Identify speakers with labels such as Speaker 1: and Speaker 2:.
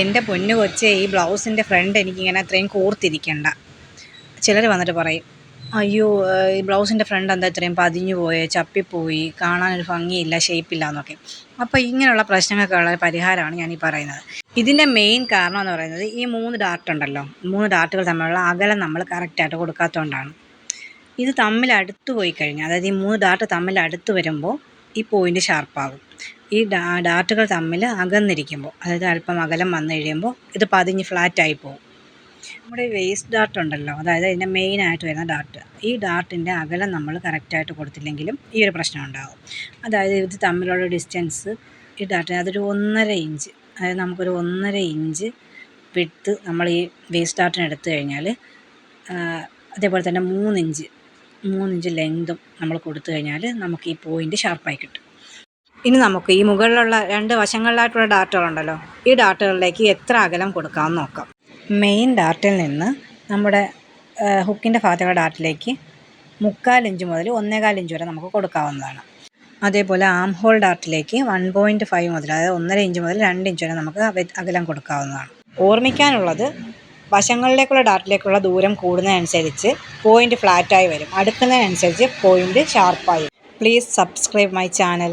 Speaker 1: എന്റെ പൊന്നു കൊച്ചേ ഈ ബ്ലൗസിന്റെ ഫ്രണ്ട് എനിക്കിങ്ങനെ അത്രയും കൂർത്തിരിക്കണ്ട. ചിലർ വന്നിട്ട് പറയും അയ്യോ ഈ ബ്ലൗസിന്റെ ഫ്രണ്ട് എന്താ ഇത്രയും പതിഞ്ഞു പോയേ ചപ്പിപ്പോയി കാണാനൊരു ഭംഗിയില്ല ഷേപ്പില്ല എന്നൊക്കെ അപ്പോൾ ഇങ്ങനെയുള്ള പ്രശ്നങ്ങൾക്കുള്ള പരിഹാരമാണ് ഞാൻ ഈ പറയുന്നത്. ഇതിന്റെ മെയിൻ കാരണം എന്ന് പറയുന്നത് ഈ മൂന്ന് ഡാർട്ട് ഉണ്ടല്ലോ. മൂന്ന് ഡാർട്ടുകൾ തമ്മിലുള്ള അകലം നമ്മൾ കറക്റ്റായിട്ട് കൊടുക്കാത്തതുകൊണ്ടാണ് ഇത് തമ്മിൽ അടുത്ത് പോയി കഴിഞ്ഞാൽ അതായത് ഈ മൂന്ന് ഡാർട്ട് തമ്മിൽ അടുത്ത് വരുമ്പോൾ ഈ പോയിന്റ് ഷാർപ്പാകും. ഈ ഡാർട്ടുകൾ തമ്മിൽ അകന്നിരിക്കുമ്പോൾ അതായത് അല്പം അകലം വന്നു കഴിയുമ്പോൾ ഇത് പതിഞ്ഞ് ഫ്ലാറ്റായി പോകും. നമ്മുടെ വേസ്റ്റ് ഡാർട്ട് ഉണ്ടല്ലോ അതായത് ഇതിന്റെ മെയിനായിട്ട് വരുന്ന ഡാർട്ട് ഈ ഡാർട്ടിന്റെ അകലം നമ്മൾ കറക്റ്റായിട്ട് കൊടുത്തില്ലെങ്കിലും ഈ ഒരു പ്രശ്നം ഉണ്ടാകും അതായത് ഇത് തമ്മിലുള്ള ഡിസ്റ്റൻസ് ഈ ഡാർട്ടിന് അതൊരു ഒന്നര ഇഞ്ച് അതായത് നമുക്കൊരു ഒന്നര ഇഞ്ച് വിട്ട് നമ്മൾ ഈ വേസ്റ്റ് ഡാർട്ടിന് എടുത്തു കഴിഞ്ഞാൽ അതേപോലെ തന്നെ മൂന്നിഞ്ച് മൂന്നിഞ്ച് ലെങ്തും നമ്മൾ കൊടുത്തു കഴിഞ്ഞാൽ നമുക്ക് ഈ പോയിന്റ് ഷാർപ്പായി കിട്ടും. ഇനി നമുക്ക് ഈ മുകളിലുള്ള രണ്ട് വശങ്ങളിലായിട്ടുള്ള ഡാർട്ടുകളുണ്ടല്ലോ ഈ ഡാർട്ടുകളിലേക്ക് എത്ര അകലം കൊടുക്കാമെന്ന് നോക്കാം. മെയിൻ ഡാർട്ടിൽ നിന്ന് നമ്മുടെ ഹുക്കിന്റെ ഭാഗത്തുള്ള ഡാർട്ടിലേക്ക് മുക്കാൽ ഇഞ്ച് മുതൽ ഒന്നേകാൽ ഇഞ്ച് വരെ നമുക്ക് കൊടുക്കാവുന്നതാണ്. അതേപോലെ ആം ഹോൾ ഡാർട്ടിലേക്ക് വൺ പോയിന്റ് ഫൈവ് മുതൽ അതായത് ഒന്നര ഇഞ്ച് മുതൽ രണ്ട് ഇഞ്ച് വരെ നമുക്ക് അകലം കൊടുക്കാവുന്നതാണ്. ഓർമ്മിക്കാനുള്ളത് വശങ്ങളിലേക്കുള്ള ഡാർട്ടിലേക്കുള്ള ദൂരം കൂടുന്നതനുസരിച്ച് പോയിന്റ് ഫ്ലാറ്റായി വരും. അടുക്കുന്നതിനനുസരിച്ച് പോയിന്റ് ഷാർപ്പായി പ്ലീസ് സബ്സ്ക്രൈബ് മൈ ചാനൽ